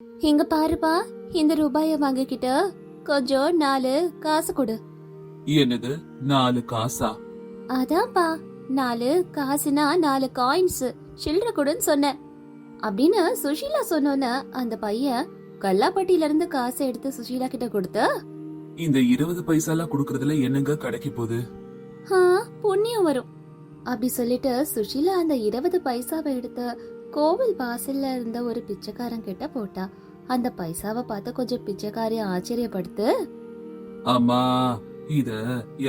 இங்க பாருப்பா இந்த ரூபாய வாங்கிக்கிட்டு கொஞ்சம் நாலு காசு கொடு. என்னது நாலு காசா? அதான்ப்பா நாலு காசுனா நாலு காயின்ஸ் சில்லற கொடுன்னு சொன்னேன். அப்படின்னு சுஷீலா சொன்னோன்னு அந்த பையன் கல்லாப்பட்டியில இருந்து காசை எடுத்து சுஷீலா கிட்ட கொடுத்து இந்த இருபது பைசாலாம் குடுக்கறதுல என்னங்க கிடைக்க போகுது? ஆ புண்ணியம் வரும். அப்படி சொல்லிட்டு சுஷீலா அந்த இருபது பைசாவை எடுத்து கோவில் வாசல்ல இருந்த ஒரு பிச்சைக்காரன் கிட்ட போட்டா அந்த பைசாவை பார்த்து கொஞ்சம் பிச்சைக்காரி ஆச்சரியப்படுத்து. அம்மா இத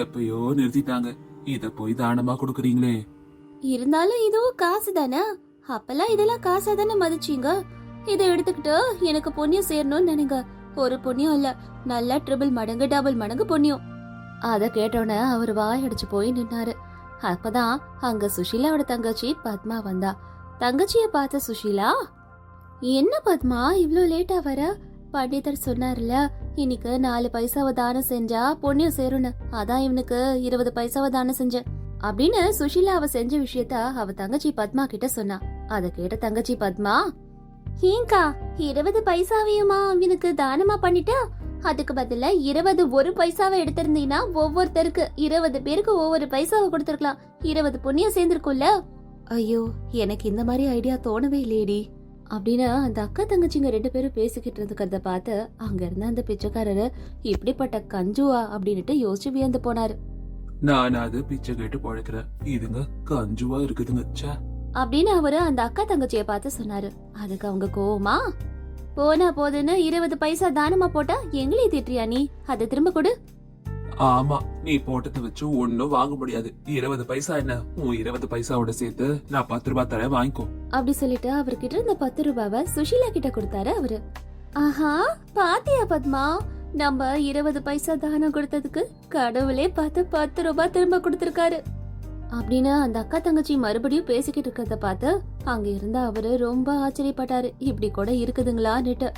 எப்பயோ நிறுத்திட்டாங்க. இத போய் தானமா குடுக்கறீங்களே? இருந்தாலும் இதுவும் காசு தானே? அப்பெல்லாம் இதெல்லாம் காசா தானே மதிச்சீங்க? இதை எடுத்துக்கிட்டு எனக்கு புண்ணியம் சேரணும்னு நினைங்க. ஒரு புண்ணியம் இல்ல நல்லா ட்ரிபிள் மடங்கு டபுள் மடங்கு புண்ணியம். அத கேட்டோன்னே அவர் வாயடிச்சு போய் நின்னாரு. அப்பதான் அங்க சுஷீலாவோட தங்கச்சி பத்மா வந்தா. தங்கச்சிய பார்த்த சுஷீலா என்ன பத்மா இவ்ளோ லேட்டா வர? பண்டிதர் சொன்னார்ல இன்னைக்கு நாலு பைசாவை தானம் செஞ்சா புண்ணியம் சேரும்னு. அதான் இவனுக்கு இருபது பைசாவை தானம் செஞ்சேன். அப்படின்னு சுஷீலா அவ செஞ்ச விஷயத்த அவ தங்கச்சி பத்மா கிட்ட சொன்னா. அத கேட்ட தங்கச்சி பத்மா ஏங்கா இருபது பைசாவையுமா அவனுக்கு தானமா பண்ணிட்டா? அதுக்கு பதில இருபது ஒரு பைசாவை எடுத்திருந்தீங்கன்னா ஒவ்வொருத்தருக்கு இருபது பேருக்கு ஒவ்வொரு பைசாவை கொடுத்துருக்கலாம். இருபது புண்ணியம் சேர்ந்திருக்கும்ல? ஐயோ எனக்கு இந்த மாதிரி ஐடியா தோணவே இல்லையேடி. அப்படின்னு அந்த அக்கா தங்கச்சிங்க ரெண்டு பேரும் பேசிக்கிட்டு இருக்கிறத பார்த்து அங்க இருந்த அந்த பிச்சைக்காரரு இப்படிப்பட்ட கஞ்சுவா? அப்படின்னுட்டு யோசிச்சு வியந்து போனாரு. நான் அது பிச்சை கேட்டு பழக்கிறேன் இதுங்க கஞ்சுவா இருக்குதுங்க ச்சே. அப்படின்னு அவரு அந்த அக்கா தங்கச்சிய பார்த்து சொன்னாரு. அதுக்கு அவங்க கோவமா? போனா போதுன்னு இருபது பைசா தானமா போட்டா எங்களையும் திட்டுறியா நீ? அதை திரும்ப கொடு. ஆமா நீ போட்டதை வச்சு ஒண்ணும் வாங்க முடியாது. இருபது பைசா என்ன? உன் இருபது பைசாவோட சேர்த்து நான் பத்து ரூபாய் தரேன் வாங்கிக்கோ. அப்படி சொல்லிட்டு அவர்கிட்ட இருந்த பத்து ரூபாவை சுஷீலா கிட்ட கொடுத்தாரு அவரு. ஆஹா பாத்தியா பத்மா? நம்ம இருபது பைசா தானம் கொடுத்ததுக்கு கடவுளே பார்த்து பத்து ரூபாய் திரும்ப கொடுத்திருக்காரு. அப்படின்னு அந்த அக்கா தங்கச்சி மறுபடியும் பேசிக்கிட்டு இருக்கிறத பார்த்து அங்க இருந்த அவரு ரொம்ப ஆச்சரியப்பட்டாரு. இப்படி கூட இருக்குதுங்களான்னுட்டு.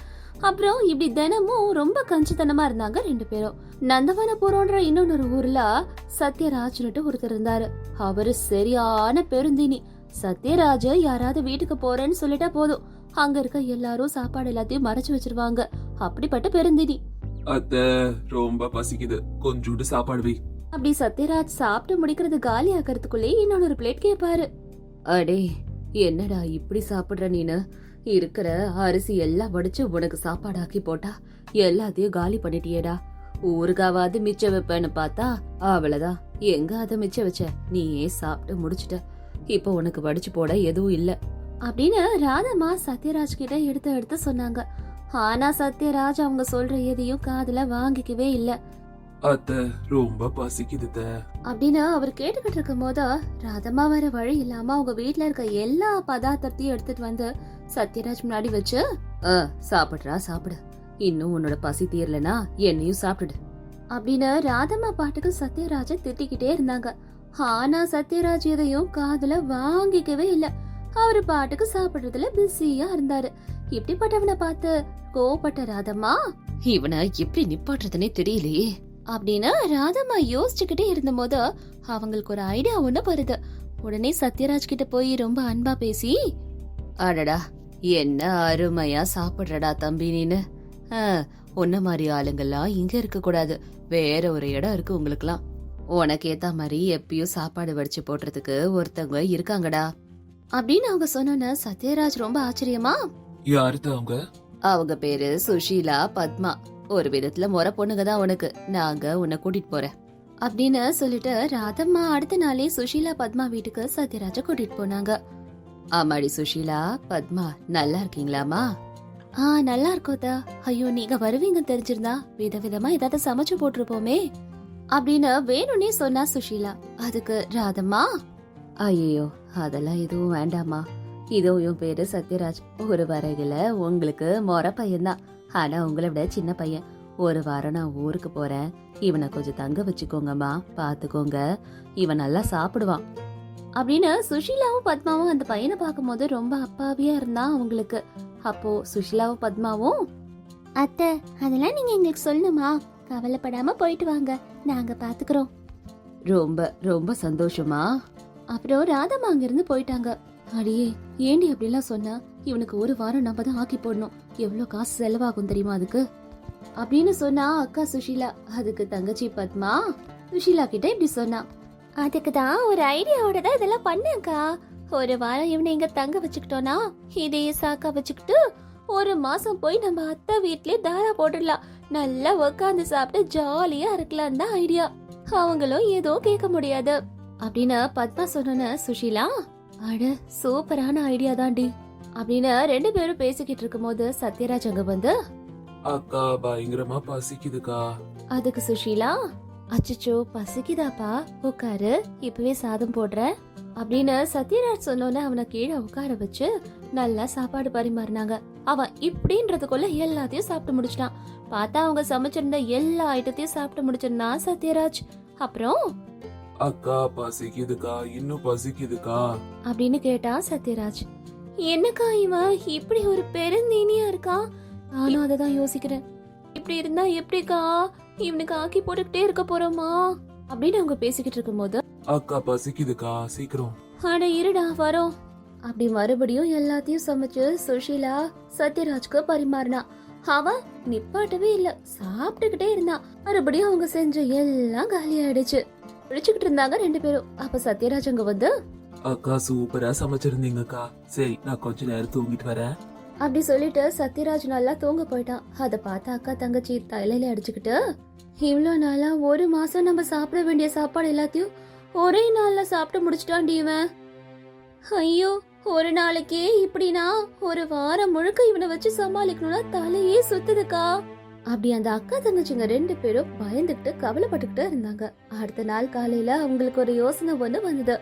அப்புறம் இப்படி தினமும் ரொம்ப கஞ்சித்தனமா இருந்தாங்க ரெண்டு பேரும். நந்தவனபுரம்ன்ற இன்னொரு ஊர்ல சத்யராஜ்னுட்டு ஒருத்தர் இருந்தாரு. அவரு சரியான பெருந்தினி. சத்யராஜ் யாராவது வீட்டுக்கு போறேன்னு சொல்லிட்டா போதும். அங்க இருக்க எல்லாரும் சாப்பாடு எல்லாத்தையும் மறைச்சு வச்சிருவாங்க. அப்படிப்பட்ட பெருந்தினி. அத்த ரொம்ப பசிக்குது. கொஞ்சோண்டு சாப்பாடு வை. அப்படி சத்யராஜ் சாப்பிட்டு முடிக்கிறது காலி ஆக்கிறதுக்குள்ளே இன்னொரு பிளேட் கேட்பாரு அடே என்னடா இப்படி சாப்பிடுற நீனு? இருக்கிற அரிசி எல்லாம் வடிச்சு உனக்கு சாப்பாடாக்கி போட்டா எல்லாத்தையும் காலி பண்ணிட்டியேடா. ஊருக்காவது மிச்சம் வைப்பேன்னு பார்த்தா அவ்வளவுதான். எங்க அதை மிச்சம் வச்ச? நீயே சாப்பிட்டு முடிச்சிட்ட. இப்போ உனக்கு வடிச்சு போட எதுவும் இல்ல. அப்படின்னு ராதம்மா சத்யராஜ் கிட்ட எடுத்து எடுத்து சொன்னாங்க. ஆனா சத்யராஜ் அவங்க சொல்ற எதையும் காதுல வாங்கிக்கவே இல்ல. அத்த ரொம்ப பசிக்குது அப்படின்னு அவர் கேட்டுக்கிட்டு இருக்கும் போது ராதம்மா வர வழி இல்லாம அவங்க வீட்டுல இருக்க எல்லா பதார்த்தத்தையும் எடுத்துட்டு வந்து சத்யராஜ் முன்னாடி வச்சு சாப்பிடுறா சாப்பிடு. இன்னும் உன்னோட பசி தீரலனா என்னையும் சாப்பிடு. அப்படின்னு ராதம்மா பாட்டுக்கு சத்யராஜ திட்டிக்கிட்டே இருந்தாங்க. ஆனா சத்யராஜ் எதையும் காதுல வாங்கிக்கவே இல்ல. அவர் பாட்டுக்கு சாப்பிடுறதுல பிஸியா இருந்தாரு. இப்படிப்பட்டவனை பார்த்து கோபப்பட்ட ராதம்மா இவனை எப்படி நிப்பாட்டுறதுனே தெரியலையே. அப்படின்னு ராதம்மா யோசிச்சுக்கிட்டே இருந்தபோது அவங்களுக்கு ஒரு ஐடியா ஒண்ணு வருது. உடனே சத்யராஜ் கிட்ட போய் ரொம்ப அன்பா பேசி அடடா என்ன அருமையா சாப்பிடுறடா தம்பி நீனு. உன்ன மாதிரி ஆளுங்கெல்லாம் இங்க இருக்க கூடாது வேற ஒரு இடம் இருக்கு உங்களுக்குலாம் உனக்கு ஏத்த மாதிரி எப்பயும் சாப்பாடு வடிச்சு போடுறதுக்கு ஒருத்தவங்க இருக்காங்கடா. அப்படின்னு அவங்க சொன்னோன்ன சத்யராஜ் ரொம்ப ஆச்சரியமா அவங்க? அவங்க பேரு சுஷீலா பத்மா. ஒரு விதத்துல முறை பொண்ணுங்க தான் உனக்கு. நாங்க உன்னை கூட்டிட்டு போறேன். அப்படின்னு சொல்லிட்டு ராதம்மா அடுத்த நாளே சுஷீலா பத்மா வீட்டுக்கு சத்யராஜ கூட்டிட்டு போனாங்க. ஆமாடி சுஷீலா பத்மா நல்லா இருக்கீங்களாமா ஆ நல்லா இருக்கோதா ஐயோ நீங்க வருவீங்க தெரிஞ்சிருந்தா விதவிதமா ஏதாவது சமைச்சு போட்டிருப்போமே. அப்படின்னு வேணும்னே சொன்னா சுஷீலா. அதுக்கு ராதம்மா? ஐயோ அதெல்லாம் எதுவும் வேண்டாமா இதோ என் பேரு சத்யராஜ். ஒரு வரையில உங்களுக்கு மொற பையன்தான். ஆனா உங்களை விட சின்ன பையன். ஒரு வாரம் நான் ஊருக்கு போறேன். இவனை கொஞ்சம் தங்க வச்சுக்கோங்கம்மா பாத்துக்கோங்க. இவன் நல்லா சாப்பிடுவான். அப்படின்னு சுஷீலாவும் பத்மாவும் அந்த பையனை பார்க்கும்போது ரொம்ப அப்பாவியா இருந்தா அவங்களுக்கு. அப்போ சுஷீலாவும் பத்மாவும் அத்தை அதெல்லாம் நீங்க எங்களுக்கு சொல்லணுமா? கவலைப்படாம போயிட்டு வாங்க. நாங்க பாத்துக்கிறோம். ரொம்ப ரொம்ப சந்தோஷமா அப்புறம் ராதம்மா அங்கிருந்து போயிட்டாங்க. அடியே ஏண்டி அப்படிலாம் சொன்னா? இவனுக்கு ஒரு வாரம் நம்ம தான் ஆக்கி போடணும். எவ்வளவு காசு செலவாகும் தெரியுமா அதுக்கு? அப்படின்னு சொன்னா அக்கா சுஷீலா அதுக்கு தங்கச்சி பத்மா சுஷீலா கிட்ட இப்படி சொன்னா. அதுக்கு தான் ஒரு ஐடியாவோட தான் இதெல்லாம் பண்ணேன்க்கா. ஒரு வாரம் இவனை இங்க தங்க வச்சுக்கிட்டோம்னா இதையே சாக்கா வச்சுக்கிட்டு ஒரு மாசம் போய் நம்ம அத்தை வீட்லயே தாரா போட்டுடலாம். நல்லா உக்காந்து சாப்பிட்டு ஜாலியா இருக்கலாம் தான் ஐடியா. அவங்களும் ஏதோ கேட்க முடியாது. அப்படின்னு பத்மா சொன்ன சுஷீலா? அட சூப்பரான ஐடியா தாண்டி அப்படின்னு ரெண்டு பேரும் பேசிக்கிட்டு இருக்கும்போது சத்யராஜ் அங்க வந்து அக்கா பயங்கரமா பசிக்குதுக்கா. அதுக்கு சுஷீலா அச்சச்சோ பசிக்குதாப்பா உட்காரு இப்பவே சாதம் போடுறேன் அப்படின்னு சத்யராஜ் சொன்னோன்னே அவனை கீழே உட்கார வச்சு நல்லா சாப்பாடு பரிமாறினாங்க. அவன் இப்படின்றதுக்குள்ள எல்லாத்தையும் சாப்பிட்டு முடிச்சிட்டான். பார்த்தா அவங்க சமைச்சிருந்த எல்லா ஐட்டத்தையும் சாப்பிட்டு முடிச்சிருந்தான் சத்யராஜ். அப்புறம் அக்கா பசிக்குதுக்கா இன்னும் பசிக்குதுக்கா? அப்படின்னு கேட்டான் சத்யராஜ். என்னக்கா இவன் இப்படி ஒரு பெருந்தீனியா இருக்கான் நானும் அதை தான் யோசிக்கிறேன். இப்படி இருந்தா எப்படிக்கா? இவனுக்கு ஆக்கி போட்டுக்கிட்டே இருக்க போறோமா? அப்படின்னு அவங்க பேசிக்கிட்டு இருக்கும்போது அக்கா பசிக்குதுக்கா சீக்கிரம். அட இருடா வரோம். அப்படி மறுபடியும் எல்லாத்தையும் சமைச்சு சுஷீலா சத்யராஜ்க்கு பரிமாறினா அவன் நிப்பாட்டவே இல்ல சாப்பிட்டுக்கிட்டே இருந்தான் மறுபடியும் அவங்க செஞ்ச எல்லாம் காலி ஆயிடுச்சு பிடிச்சுக்கிட்டு இருந்தாங்க ரெண்டு பேரும். அப்ப சத்யராஜ் அங்க வந்து அக்கா சூப்பரா சமைச்சிருந்தீங்கக்கா. சரி நான் கொஞ்ச நேரம் தூங்கிட்டு வரேன். அப்படி சொல்லிட்டு சத்யராஜ் நல்லா தூங்க போயிட்டான். அத பார்த்த அக்கா தங்கச்சி தலையில அடிச்சுக்கிட்டு இவ்வளோ நாளா ஒரு மாசம் நம்ம சாப்பிட வேண்டிய சாப்பாடு எல்லாத்தையும் ஒரே நாள்ல சாப்பிட்டு முடிச்சிட்டான்டி இவன். ஐயோ ஒரு நாளைக்கே இப்படினா ஒரு வாரம் முழுக்க இவனை வச்சு சமாளிக்கணும்னா தலையே சுத்துதுக்கா. அப்படி அந்த அக்கா தங்கச்சிங்க ரெண்டு பேரும் பயந்துகிட்டு கவலைப்பட்டுக்கிட்டு இருந்தாங்க. அடுத்த நாள் காலையில அவங்களுக்கு ஒரு யோசனை ஒண்ணு வந்தது.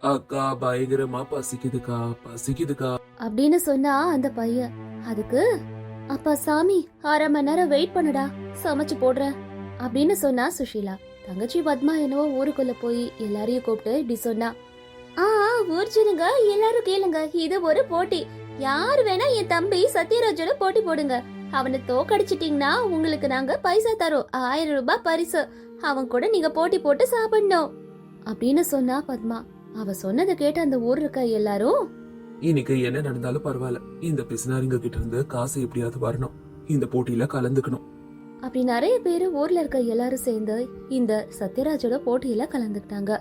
அக்கா பயங்கரமா பசிக்குதுக்கா பசிக்குதுக்கா. அப்படின்னு சொன்னா அந்த பையன் அதுக்கு? அப்பா சாமி அரை மணி நேரம் வெயிட் பண்ணுடா சமைச்சு போடுறேன். அப்படின்னு சொன்னா சுஷீலா. தங்கச்சி பத்மா என்னவோ ஊருக்குள்ள போய் எல்லாரையும் கூப்பிட்டு இப்படி சொன்னா. ஆ ஊர் ஜனங்க எல்லாரும் கேளுங்க இது ஒரு போட்டி. யார் வேணா என் தம்பி சத்யராஜோட போட்டி போடுங்க. அவனை தோக்கடிச்சிட்டீங்கன்னா உங்களுக்கு நாங்க பைசா தரோம். ஆயிரம் ரூபாய் பரிசு. அவன் கூட நீங்க போட்டி போட்டு சாப்பிடணும். அப்படின்னு சொன்னா பத்மா. அவ சொன்னதை கேட்டு அந்த ஊர் இருக்க எல்லாரும் இன்னைக்கு என்ன நடந்தாலும் பரவாயில்ல. இந்த பிசினாரிங்க கிட்ட இருந்து காசு எப்படியாவது வரணும். இந்த போட்டியில கலந்துக்கணும். அப்படி நிறைய பேர் ஊர்ல இருக்க எல்லாரும் சேர்ந்து இந்த சத்யராஜோட போட்டியில கலந்துக்கிட்டாங்க.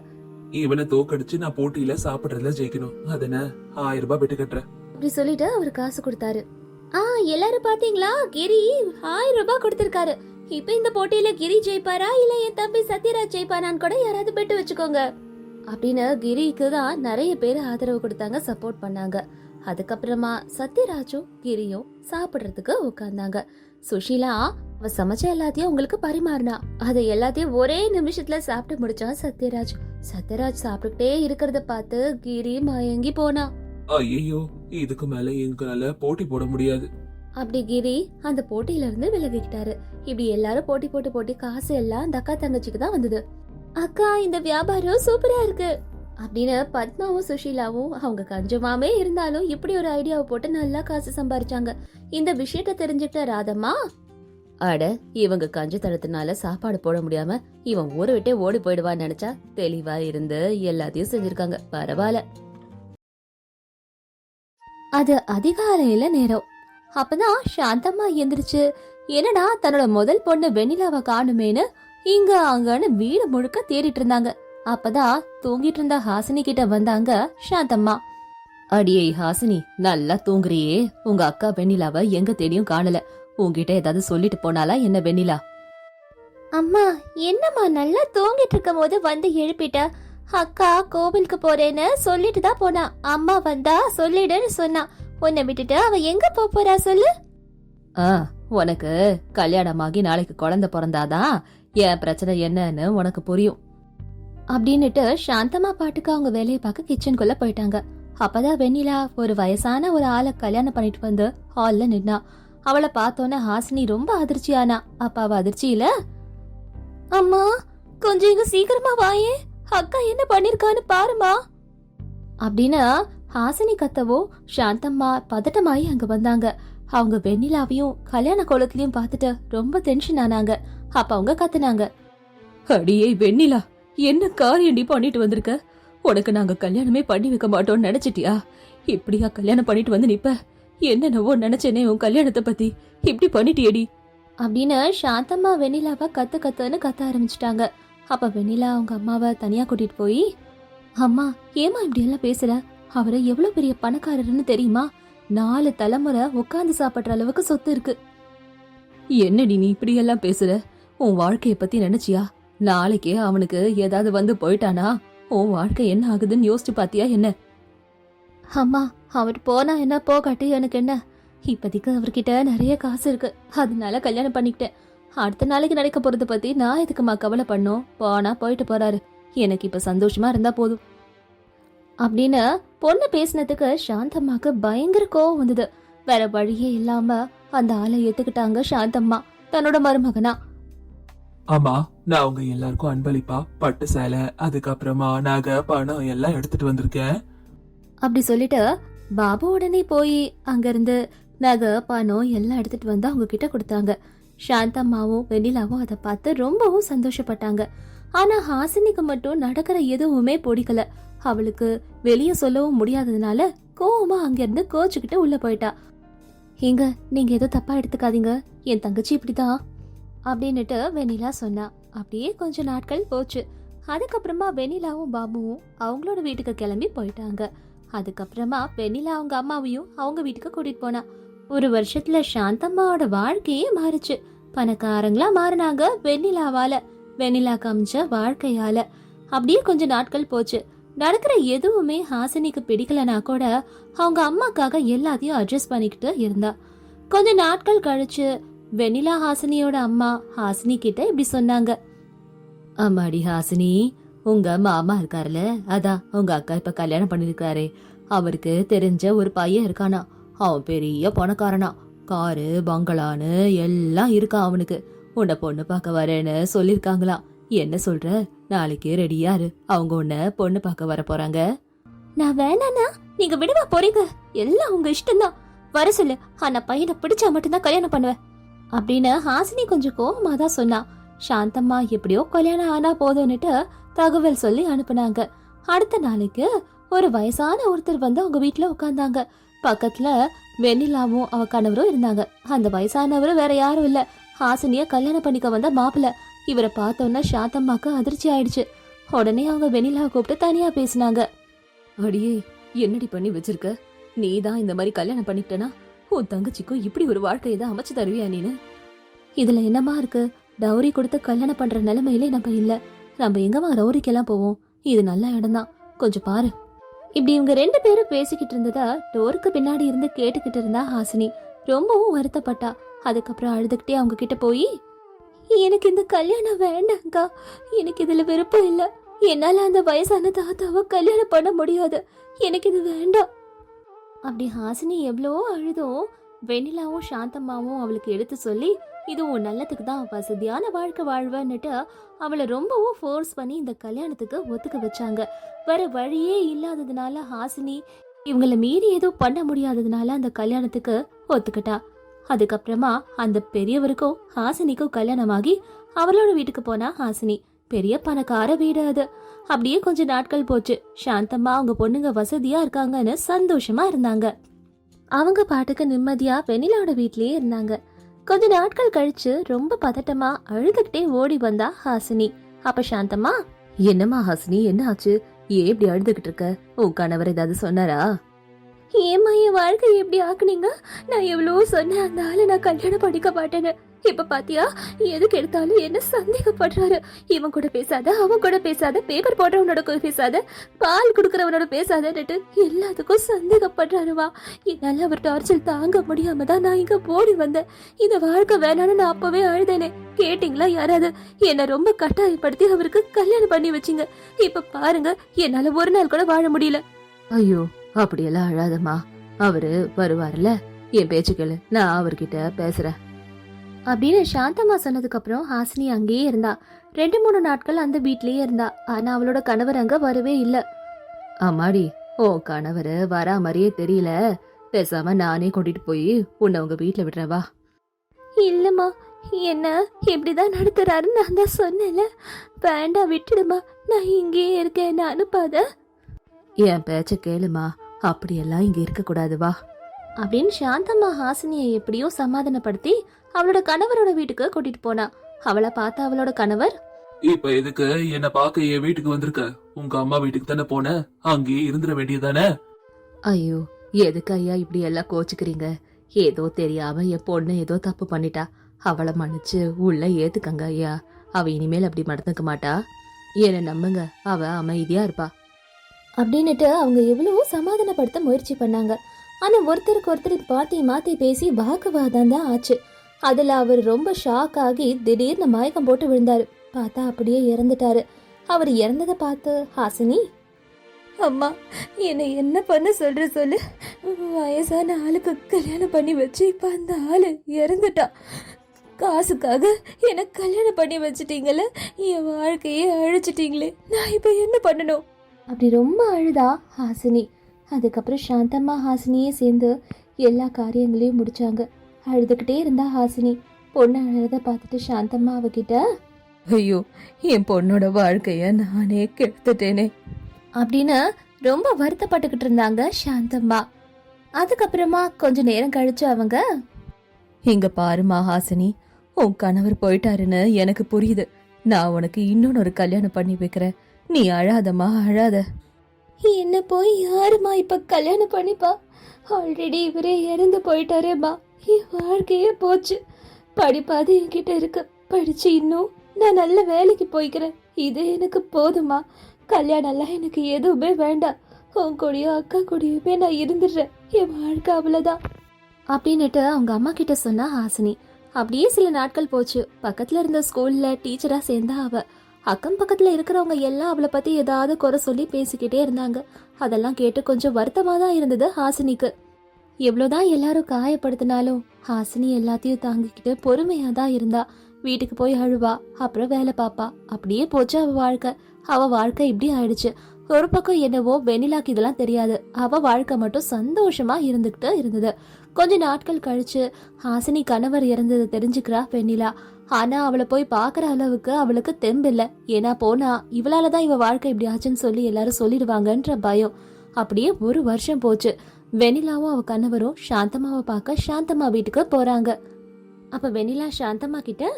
இவனை தோக்கடிச்சு நான் போட்டியில சாப்பிடுறதுல ஜெயிக்கணும். அதன ஆயிரம் ரூபாய் பெட்டு கட்டுறேன். அப்படி சொல்லிட்டு அவர் காசு கொடுத்தாரு. ஆ எல்லாரும் பாத்தீங்களா? கிரி ஆயிரம் ரூபாய் கொடுத்திருக்காரு. இப்ப இந்த போட்டியில கிரி ஜெயிப்பாரா? இல்ல என் தம்பி சத்யராஜ் ஜெயிப்பாரான்னு கூட யாராவது பெட்டு வச்சுக்கோங்க. அப்படின்னு கிரிக்கு தான் நிறைய பேர் ஆதரவு கொடுத்தாங்க சப்போர்ட் பண்ணாங்க. அதுக்கப்புறமா சத்யராஜும் கிரியும் சாப்பிடுறதுக்கு உட்கார்ந்தாங்க. சுஷீலா அவ சமைச்ச எல்லாத்தையும் உங்களுக்கு பரிமாறினா. அதை எல்லாத்தையும் ஒரே நிமிஷத்துல சாப்பிட்டு முடிச்சான் சத்யராஜ். சத்யராஜ் சாப்பிட்டுக்கிட்டே இருக்கிறத பார்த்து கிரி மயங்கி போனா. ஐயோ இதுக்கு மேல எங்களால போட்டி போட முடியாது. அப்படி கிரி அந்த போட்டியில இருந்து விலகிக்கிட்டாரு. இப்படி எல்லாரும் போட்டி போட்டு போட்டி காசு எல்லாம் அந்த அக்கா தங்கச்சிக்கு தான் வந்தது. அக்கா இந்த வியாபாரம் சூப்பரா இருக்கு. அப்படின்னு பத்மாவும் சுஷீலாவும் அவங்க கஞ்சமாமே இருந்தாலும் இப்படி ஒரு ஐடியாவை போட்டு நல்லா காசு சம்பாரிச்சாங்க. இந்த விஷயத்த தெரிஞ்சுக்கிட்ட ராதம்மா? அட இவங்க கஞ்சத்தனத்தினால சாப்பாடு போட முடியாம இவன் ஊரை விட்டே ஓடி போயிடுவான்னு நினைச்சா தெளிவா இருந்து எல்லாத்தையும் செஞ்சிருக்காங்க. பரவாயில்ல. அது அதிகாலையில நேரம். அப்பதான் சாந்தம்மா எந்திரிச்சு என்னடா தன்னோட முதல் பொண்ணு வெண்ணிலாவை காணுமேன்னு இங்க அங்கன்னு வீடு முழுக்க தேடிட்டு இருந்தாங்க. அப்பதான் தூங்கிட்டு இருந்த ஹாசினி கிட்ட வந்தாங்க சாந்தம்மா. அடியே ஹாசினி நல்லா தூங்குறியே. உங்க அக்கா வெண்ணிலாவை எங்க தேடியும் காணல. உன்கிட்ட ஏதாவது சொல்லிட்டு போனாலா என்ன வெண்ணிலா? அம்மா என்னம்மா நல்லா தூங்கிட்டு இருக்கும் போது வந்து எழுப்பிட்ட? அக்கா கோவிலுக்கு போறேன்னு சொல்லிட்டு தான் போனா. அம்மா வந்தா சொல்லிடுன்னு சொன்னா. உன்னை விட்டுட்டு அவ எங்க போப் போறா சொல்லு. ஆ உனக்கு கல்யாணமாகி நாளைக்கு குழந்தை பிறந்தாதான் என் பிரச்சனை என்னன்னு உனக்கு புரியும். அப்படின்னுட்டு சாந்தமா பாட்டுக்கு அவங்க வேலையை பார்க்க கிச்சனுக்குள்ள போயிட்டாங்க. அப்பதான் வெண்ணிலா ஒரு வயசான ஒரு ஆளை கல்யாணம் பண்ணிட்டு வந்து ஹால்ல நின்னா. அவளை பார்த்தோன்னே ஹாசினி ரொம்ப அதிர்ச்சியானா. அப்ப அவ அதிர்ச்சியில அம்மா கொஞ்சம் இங்க சீக்கிரமா வாயே அக்கா என்ன பண்ணிருக்கான்னு பாருமா. அப்படின்னு ஹாசினி கத்தவோ சாந்தம்மா பதட்டமாயி அங்க வந்தாங்க. அவங்க வெண்ணிலாவையும் கல்யாண கோலத்திலயும் பார்த்துட்டு ரொம்ப டென்ஷன் ஆனாங்க. அப்ப அவங்க கத்துனாங்க. அடியே வெண்ணிலா என்ன காரியண்டி பண்ணிட்டு வந்திருக்க? உனக்கு நாங்க கல்யாணமே பண்ணி வைக்க மாட்டோம்னு நினைச்சிட்டியா? இப்படியா கல்யாணம் பண்ணிட்டு வந்து நிப்ப? என்னென்னவோ நினைச்சேனே உன் கல்யாணத்தை பத்தி. இப்படி பண்ணிட்டியேடி. அப்படின்னு சாந்தம்மா வெண்ணிலாவை கத்து கத்துன்னு கத்த ஆரம்பிச்சிட்டாங்க. அப்ப வெண்ணிலா அவங்க அம்மாவை தனியா கூட்டிட்டு போய் அம்மா ஏமா இப்படி எல்லாம் பேசுற? அவரை எவ்வளவு பெரிய பணக்காரர்னு தெரியுமா? நாலு தலைமுறை உட்காந்து சாப்பிடுற அளவுக்கு சொத்து இருக்கு. என்னடி நீ இப்படி எல்லாம் பேசுற? உன் வாழ்க்கைய பத்தி நினைச்சியா? நாளைக்கே அவனுக்கு ஏதாவது வந்து போயிட்டானா? உன் வாழ்க்கை என்ன ஆகுதுன்னு யோசிச்சு பாத்தியா என்ன? அம்மா அவர் போனா என்ன போகாட்டி எனக்கு என்ன? இப்போதைக்கு அவர்கிட்ட நிறைய காசு இருக்கு. அதனால கல்யாணம் பண்ணிக்கிட்டேன். அடுத்த நாளைக்கு நடக்க போறத பத்தி நான் எதுக்குமா கவலை பண்ணோம்? போனா போயிட்டு போறாரு. எனக்கு இப்ப சந்தோஷமா இருந்தா போதும். அப்படின்னு பொண்ணு பேசினதுக்கு சாந்தம்மாக்கு பயங்கர கோவம் வந்தது. வேற வழியே இல்லாம அந்த ஆளை ஏத்துக்கிட்டாங்க சாந்தம்மா தன்னோட மருமகனா. ஆமா நான் உங்க எல்லாருக்கும் அன்பளிப்பா பட்டு சேலை அதுக்கப்புறமா நகை பணம் எல்லாம் எடுத்துட்டு வந்திருக்கேன். அப்படி சொல்லிட்டு பாபு உடனே போய் அங்கிருந்து நகை பணம் எல்லாம் எடுத்துட்டு வந்து அவங்க கிட்ட கொடுத்தாங்க. சாந்தம்மாவும் வெண்ணிலாவும் அதை பார்த்து ரொம்பவும் சந்தோஷப்பட்டாங்க. ஆனா ஹாசினிக்கு மட்டும் நடக்கிற எதுவுமே பிடிக்கல. அவளுக்கு வெளியே சொல்லவும் முடியாததுனால கோவமா அங்கிருந்து கோச்சுக்கிட்டு உள்ள போயிட்டா. ஏங்க நீங்க ஏதோ தப்பா எடுத்துக்காதீங்க. என் தங்கச்சி இப்படிதான் அப்படின்னுட்டு வெண்ணிலா சொன்னா. அப்படியே கொஞ்ச நாட்கள் போச்சு. அதுக்கப்புறமா வெண்ணிலாவும் பாபுவும் அவங்களோட வீட்டுக்கு கிளம்பி போயிட்டாங்க. அதுக்கப்புறமா வெண்ணிலா அவங்க அம்மாவையும் அவங்க வீட்டுக்கு கூட்டிட்டு போனா. ஒரு வருஷத்துல சாந்தம்மாவோட வாழ்க்கையே மாறுச்சு. பணக்காரங்களா மாறினாங்க வெண்ணிலாவால. வெண்ணிலா காமிச்ச வாழ்க்கையால. அப்படியே கொஞ்ச நாட்கள் போச்சு. நடக்கிற எதுவுமே ஹாசினிக்கு பிடிக்கலனா கூட அவங்க அம்மாக்காக எல்லாத்தையும் அட்ஜஸ்ட் பண்ணிக்கிட்டு இருந்தா. கொஞ்ச நாட்கள் கழிச்சு வெண்ணிலா ஹாசினியோட அம்மா ஹாசினி கிட்ட இப்படி சொன்னாங்க. அம்மாடி ஹாசினி உங்க மாமா இருக்காருல்ல அதான் உங்க அக்கா இப்ப கல்யாணம் பண்ணிருக்காரு. அவருக்கு தெரிஞ்ச ஒரு பையன் இருக்கானா அவன் பெரிய பணக்காரனா. காரு பங்களான்னு எல்லாம் இருக்கான் அவனுக்கு. உன்னை பொண்ணு பார்க்க வரேன்னு சொல்லிருக்காங்களாம் என்ன சொல்ற? நாளைக்கு ரெடியாரு அவங்க உன்னை பொண்ணு பார்க்க வர போறாங்க. நான் வேணானா நீங்க விடவா போறீங்க. எல்லாம் உங்க இஷ்டம்தான். வர சொல்லு. ஆனா பையனை பிடிச்சா மட்டும்தான் கல்யாணம் பண்ணுவேன். அப்படின்னு ஹாசினி கொஞ்சம் கோபமா தான் சொன்னா. சாந்தம்மா எப்படியோ கல்யாணம் ஆனா போதும்னுட்டு தகவல் சொல்லி அனுப்புனாங்க. அடுத்த நாளைக்கு ஒரு வயசான ஒருத்தர் வந்து அவங்க வீட்டுல உட்கார்ந்தாங்க. பக்கத்துல வெண்ணிலாவும் அவ கணவரும் இருந்தாங்க. அந்த வயசானவரு வேற யாரும் இல்ல. ஹாசினிய கல்யாணம் பண்ணிக்க வந்த மாப்பிள்ள இவரை பார்த்தோன்னா சாந்தம்மாக்கு அதிர்ச்சி ஆயிடுச்சு. உடனே அவங்க வெண்ணிலாவை கூப்பிட்டு தனியா பேசினாங்க. அடியே என்னடி பண்ணி வச்சிருக்க? நீ தான் இந்த மாதிரி கல்யாணம் பண்ணிக்கிட்டனா? உன் தங்கச்சிக்கும் இப்படி ஒரு வாழ்க்கையை தான் அமைச்சு தருவியா நீனு? இதுல என்னமா இருக்கு? டௌரி கொடுத்து கல்யாணம் பண்ற நிலைமையிலே நம்ம இல்ல. நம்ம எங்கம்மா ரவுரிக்கெல்லாம் போவோம்? இது நல்ல இடம்தான். கொஞ்சம் பாரு. இப்படி இவங்க ரெண்டு பேரும் பேசிக்கிட்டு இருந்ததா டோருக்கு பின்னாடி இருந்து கேட்டுக்கிட்டு இருந்தா ஹாசினி. ரொம்பவும் வருத்தப்பட்டா. அதுக்கப்புறம் அழுதுகிட்டே அவங்க கிட்ட போய் எனக்கு இந்த கல்யாணம் வேண்டாங்க்கா எனக்கு இதுல விருப்பம் இல்ல. என்னால அந்த வயசான தாத்தாவை கல்யாணம் பண்ண முடியாது. எனக்கு இது வேண்டாம். அப்படி ஹாசினி எவ்வளவோ அழுதும் வெண்ணிலாவும் சாந்தம்மாவும் அவளுக்கு எடுத்து சொல்லி இது உன் நல்லதுக்கு தான் வசதியான வாழ்க்கை வாழ்வன்னுட்டு அவளை ரொம்பவும் ஃபோர்ஸ் பண்ணி இந்த கல்யாணத்துக்கு ஒத்துக்க வச்சாங்க. வேற வழியே இல்லாததுனால ஹாசினி இவங்கள மீறி எதுவும் பண்ண முடியாததுனால அந்த கல்யாணத்துக்கு ஒத்துக்கிட்டா. அதுக்கப்புறமா அந்த பெரியவருக்கும் ஹாசினிக்கும் கல்யாணமாகி அவளோட வீட்டுக்கு போனா ஹாசினி. பெரிய பணக்கார வீடு அது. அப்படியே கொஞ்ச நாட்கள் போச்சு. சாந்தம்மா அவங்க பொண்ணுங்க வசதியா இருக்காங்கன்னு சந்தோஷமா இருந்தாங்க. அவங்க பாட்டுக்கு நிம்மதியா வெண்ணிலாவோட வீட்லயே இருந்தாங்க. கொஞ்ச நாட்கள் கழிச்சு ரொம்ப பதட்டமா அழுதுகிட்டே ஓடி வந்தா ஹாசினி. அப்ப சாந்தம்மா? என்னம்மா ஹாசினி என்ன ஆச்சு? ஏன் இப்படி அழுதுகிட்டு இருக்க? உன் கணவர் ஏதாவது சொன்னாரா? ஏமா என் வாழ்க்கையை எப்படி ஆக்குனீங்க? நான் எவ்வளவோ சொன்னேன் அந்த ஆளை நான் கல்யாணம் பண்ணிக்க மாட்டேன்னு. இப்ப பாத்தியா? எதுக்கு எடுத்தாலும் என்ன சந்தேகப்படுறாரு. இவன் கூட பேசாத அவன் கூட பேசாத பேப்பர் போடுறவனோட கூட பேசாத பால் குடுக்கறவனோட பேசாதன்னுட்டு எல்லாத்துக்கும் சந்தேகப்படுறாருவா என்னால அவர் டார்ச்சல் தாங்க முடியாம தான் நான் இங்க போடி வந்தேன். இந்த வாழ்க்கை வேணாம்னு நான் அப்பவே அழுதேனே. கேட்டீங்களா யாராவது? என்ன ரொம்ப கட்டாயப்படுத்தி அவருக்கு கல்யாணம் பண்ணி வச்சிங்க. இப்ப பாருங்க என்னால ஒரு நாள் கூட வாழ முடியல. ஐயோ அப்படியெல்லாம் அழாதம்மா. அவரு வருவார்ல? என் பேச்சு நான் அவர்கிட்ட பேசுறேன். அப்படின்னு சாந்தம்மா சொன்னதுக்கு அப்புறம் ஹாசினி அங்கேயே இருந்தா. ரெண்டு மூணு நாட்கள் அந்த வீட்லயே இருந்தா. ஆனா அவளோட கணவர் அங்க வரவே இல்ல. அம்மாடி ஓ கணவர் வரா மாதிரியே தெரியல. பேசாம நானே கூட்டிட்டு போய் உன்னை உங்க வீட்ல விடுறேன் வா. இல்லம்மா என்ன இப்படிதான் நடத்துறாருன்னு நான் தான் சொன்னேன்ல. வேண்டாம் விட்டுடுமா. நான் இங்கேயே இருக்கேன் நான் அனுப்பாத என் பேச்ச கேளுமா. அப்படியெல்லாம் இங்க இருக்க கூடாது வா. அப்படின்னு சாந்தம்மா ஹாசினியை எப்படியோ சமாதானப்படுத்தி அவளோட கணவரோட வீட்டுக்கு கூட்டிட்டு போனா. அவளை பார்த்த அவளோட கணவர் இப்ப எதுக்கு என்ன பார்க்க என் வீட்டுக்கு வந்திருக்க? உங்க அம்மா வீட்டுக்கு தானே போன? அங்கேயே இருந்துட வேண்டியதானே ஐயோ எதுக்கு ஐயா இப்படி எல்லாம் கோச்சுக்கிறீங்க? ஏதோ தெரியாம என் பொண்ணு ஏதோ தப்பு பண்ணிட்டா. அவளை மன்னிச்சு உள்ள ஏத்துக்கங்க ஐயா. அவ இனிமேல் அப்படி நடந்துக்க மாட்டா. என்னை நம்புங்க. அவ அமைதியா இருப்பா. அப்படின்னுட்டு அவங்க எவ்வளவோ சமாதானப்படுத்த முயற்சி பண்ணாங்க. ஆனா ஒருத்தருக்கு ஒருத்தர் மாத்தி மாத்தி பேசி வாக்குவாதம் தான் ஆச்சு. அதுல அவர் ரொம்ப ஷாக் ஆகி திடீர்னு மயக்கம் போட்டு விழுந்தாரு. பார்த்தா அப்படியே இறந்துட்டாரு. அவர் இறந்ததை பார்த்து ஹாசினி அம்மா என்னை என்ன பண்ண சொல்ற சொல்லு. வயசான ஆளுக்கு கல்யாணம் பண்ணி வச்சு இப்ப அந்த ஆளு இறந்துட்டான் காசுக்காக எனக்கு கல்யாணம் பண்ணி வச்சிட்டீங்களே என் வாழ்க்கையே அழிச்சிட்டீங்களே. நான் இப்ப என்ன பண்ணணும்? அப்படி ரொம்ப அழுதா ஹாசினி. அதுக்கப்புறம் சாந்தம்மா ஹாசினியே சேர்ந்து எல்லா காரியங்களையும் முடிச்சாங்க. அழுதுகிட்டே இருந்தா ஹாசினி. பொண்ணு அழுறத பார்த்துட்டு சாந்தம்மா அவகிட்ட ஐயோ என் பொண்ணோட வாழ்க்கைய நானே கெடுத்துட்டேனே. அப்படின்னு ரொம்ப வருத்தப்பட்டுக்கிட்டு இருந்தாங்க சாந்தம்மா. அதுக்கப்புறமா கொஞ்ச நேரம் கழிச்சு அவங்க இங்க பாருமா ஹாசினி உன் கணவர் போயிட்டாருன்னு எனக்கு புரியுது. நான் உனக்கு இன்னொன்னு ஒரு கல்யாணம் பண்ணி வைக்கிறேன். நீ அழாதம்மா அழாத. என்ன போய் யாருமா இப்ப கல்யாணம் பண்ணிப்பா? ஆல்ரெடி இவரே இறந்து போயிட்டாரேம்மா. என் வாழ்க்கையே போச்சு. படிப்பாது என்கிட்ட இருக்கு. படிச்சு இன்னும் நான் நல்ல வேலைக்கு போய்க்கிறேன். இது எனக்கு போதுமா? கல்யாணம் எல்லாம் எனக்கு எதுவுமே வேண்டாம். உன் கூடயோ அக்கா கூடயுமே நான் இருந்துடுறேன். என் வாழ்க்கை அவ்வளோதான் அப்படின்னுட்டு அவங்க அம்மா கிட்ட சொன்னா ஹாசினி. அப்படியே சில நாட்கள் போச்சு. பக்கத்துல இருந்த ஸ்கூல்ல டீச்சரா சேர்ந்தா அவ. அக்கம் பக்கத்துல இருக்கிறவங்க எல்லாம் அவளை பத்தி ஏதாவது குறை சொல்லி பேசிக்கிட்டே இருந்தாங்க. அதெல்லாம் கேட்டு கொஞ்சம் வருத்தமா தான் இருந்தது ஹாசினிக்கு. எவ்வளோதான் எல்லாரும் காயப்படுத்தினாலும் ஹாசினி எல்லாத்தையும் தாங்கிக்கிட்டு பொறுமையா தான் இருந்தா. வீட்டுக்கு போய் அழுவா அப்புறம் வேலை பாப்பா. அப்படியே போச்சு அவ வாழ்க்கை. அவ வாழ்க்கை இப்படி ஆயிடுச்சு. ஒரு பக்கம் என்னவோ வெண்ணிலாக்கு இதெல்லாம் தெரியாது. அவ வாழ்க்கை மட்டும் சந்தோஷமா இருந்துகிட்டு இருந்தது. கொஞ்ச நாட்கள் கழிச்சு ஹாசினி கணவர் இறந்தது தெரிஞ்சுக்கிறா வெண்ணிலா. ஆனா அவளை போய் பார்க்குற அளவுக்கு அவளுக்கு தெம்பில்ல. ஏன்னா போனா இவளாலதான் இவ வாழ்க்கை இப்படி ஆச்சுன்னு சொல்லி எல்லாரும் சொல்லிடுவாங்கன்ற பயம். அப்படியே ஒரு வருஷம் போச்சு. வெனிலாவும் அவ கணவரும் சாந்தம்மாவை பார்க்க சாந்தம்மா வீட்டுக்கு போறாங்க. அப்ப வெண்ணிலா சாந்தம்மா கிட்ட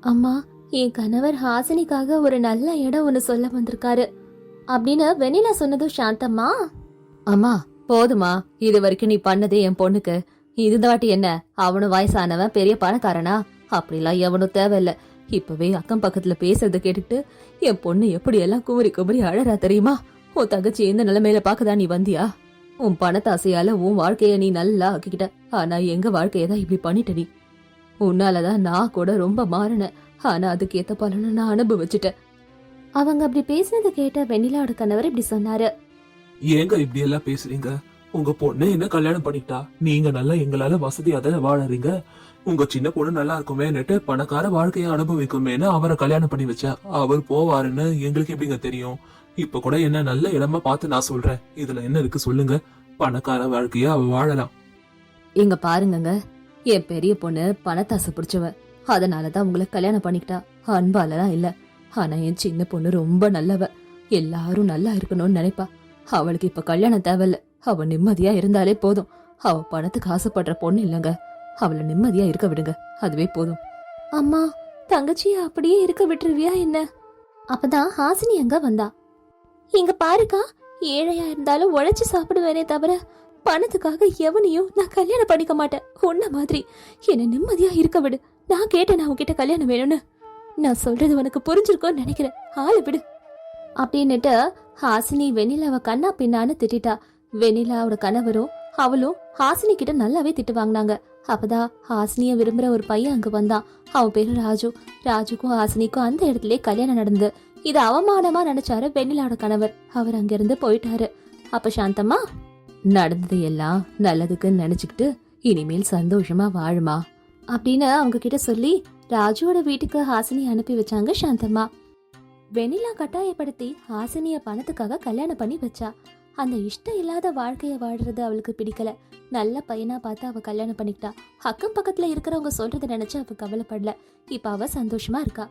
அம்மா என் கணவர் ஹாசினிக்காக ஒரு நல்ல இடம் ஒன்று சொல்ல வந்திருக்காரு. அப்படின்னு வெண்ணிலா சொன்னதும் சாந்தம்மா அம்மா போதுமா இது வரைக்கும் நீ பண்ணதே என் பொண்ணுக்கு. இது தாட்டி என்ன? அவனும் வயசானவன் பெரிய பணக்காரனா? அப்படிலாம் எவனும் தேவையில்ல. இப்பவே அக்கம் பக்கத்துல பேசுறத கேட்டுட்டு என் பொண்ணு எப்படி எல்லாம் குமரி குமரி அழறா தெரியுமா? உன் தங்கச்சி எந்த நிலைமையில பாக்கதான் நீ வந்தியா? உன் பணத்தாசையால உன் வாழ்க்கைய நீ நல்லா ஆக்கிக்கிட்ட. ஆனா எங்க வாழ்க்கைய தான் இப்படி பண்ணிட்ட நீ? உன்னாலதான் நான் கூட ரொம்ப மாறினேன் ஆனா அதுக்கு ஏத்த பலனை நான் அனுபவிச்சுட்டேன். அவங்க அப்படி பேசினதை கேட்ட வெண்ணிலாவோட கணவர் இப்படி சொன்னாரு. ஏங்க இப்படி எல்லாம் பேசுறீங்க? உங்க பொண்ணு என்ன கல்யாணம் பண்ணிட்டா? நீங்க நல்லா எங்களால வசதியா தானே வாழறீங்க? உங்க சின்ன பொண்ணு நல்லா இருக்குமேன்னுட்டு பணக்கார வாழ்க்கையை அனுபவிக்குமேன்னு அவரை கல்யாணம் பண்ணி வச்சா. அவர் போவாருன்னு எங்களுக்கு எப்படிங்க தெரியும்? இப்ப கூட என்ன நல்ல இடமா பார்த்து நான் சொல்றேன். இதுல என்ன இருக்கு சொல்லுங்க. பணக்கார வாழ்க்கைய அவ வாழலாம். இங்க பாருங்கங்க. என் பெரிய பொண்ணு பணத்தாசை பிடிச்சவ. அதனாலதான் உங்களை கல்யாணம் பண்ணிக்கிட்டா. அன்பாலலாம் இல்ல. ஆனா என் சின்ன பொண்ணு ரொம்ப நல்லவ. எல்லாரும் நல்லா இருக்கணும்னு நினைப்பா. அவளுக்கு இப்ப கல்யாணம் தேவையில்ல. அவ நிம்மதியா இருந்தாலே போதும். அவ பணத்துக்கு ஆசைப்படுற பொண்ணு இல்லைங்க. அவளை நிம்மதியா இருக்க விடுங்க. அதுவே போதும். அம்மா தங்கச்சிய அப்படியே இருக்க விட்டுருவியா என்ன? அப்பதான் ஹாசினி அங்க வந்தா? இங்க பாருக்கா ஏழையா இருந்தாலும் உழைச்சு சாப்பிடுவேனே தவிர பணத்துக்காக எவனையும் நான் கல்யாணம் பண்ணிக்க மாட்டேன். உன்ன மாதிரி. என்ன நிம்மதியா இருக்க விடு. நான் கேட்டேன் நான் உன்கிட்ட கல்யாணம் வேணும்னு. நான் சொல்றது உனக்கு புரிஞ்சிருக்கோன்னு நினைக்கிறேன். ஆளு விடு. அப்படின்னுட்டு ஹாசினி வெண்ணிலாவை கண்ணா பின்னான்னு திட்டிட்டா. வெண்ணிலாவோட கணவரும் அவளும் ஹாசினி கிட்ட நல்லாவே திட்டு வாங்கினாங்க. அப்பதான் ஹாசினிய விரும்புற ஒரு பையன் அங்க வந்தான். அவன் பேரு ராஜு. ராஜுக்கும் ஹாசினிக்கும் அந்த இடத்துல கல்யாணம் நடந்தது. இது அவமானமா நினைச்சாரு வெண்ணிலாவோட கணவர். அவர் அங்கிருந்து போயிட்டாரு. அப்ப சாந்தம்மா நடந்தது எல்லாம் நல்லதுக்குன்னு நினைச்சுக்கிட்டு இனிமேல் சந்தோஷமா வாழுமா? அப்படின்னு அவங்க கிட்ட சொல்லி ராஜுவோட வீட்டுக்கு ஹாசினி அனுப்பி வச்சாங்க சாந்தம்மா. வெண்ணிலா கட்டாயப்படுத்தி ஹாசினிய பணத்துக்காக கல்யாணம் பண்ணி வச்சா. அந்த இஷ்டம் இல்லாத வாழ்க்கைய வாழ்றது அவளுக்கு பிடிக்கல. நல்ல பையனா பார்த்து அவ கல்யாணம் பண்ணிக்கிட்டா. அக்கம் பக்கத்துல இருக்கிறவங்க சொல்றதை நினைச்சு அவ கவலைப்படல. இப்ப அவ சந்தோஷமா இருக்கா?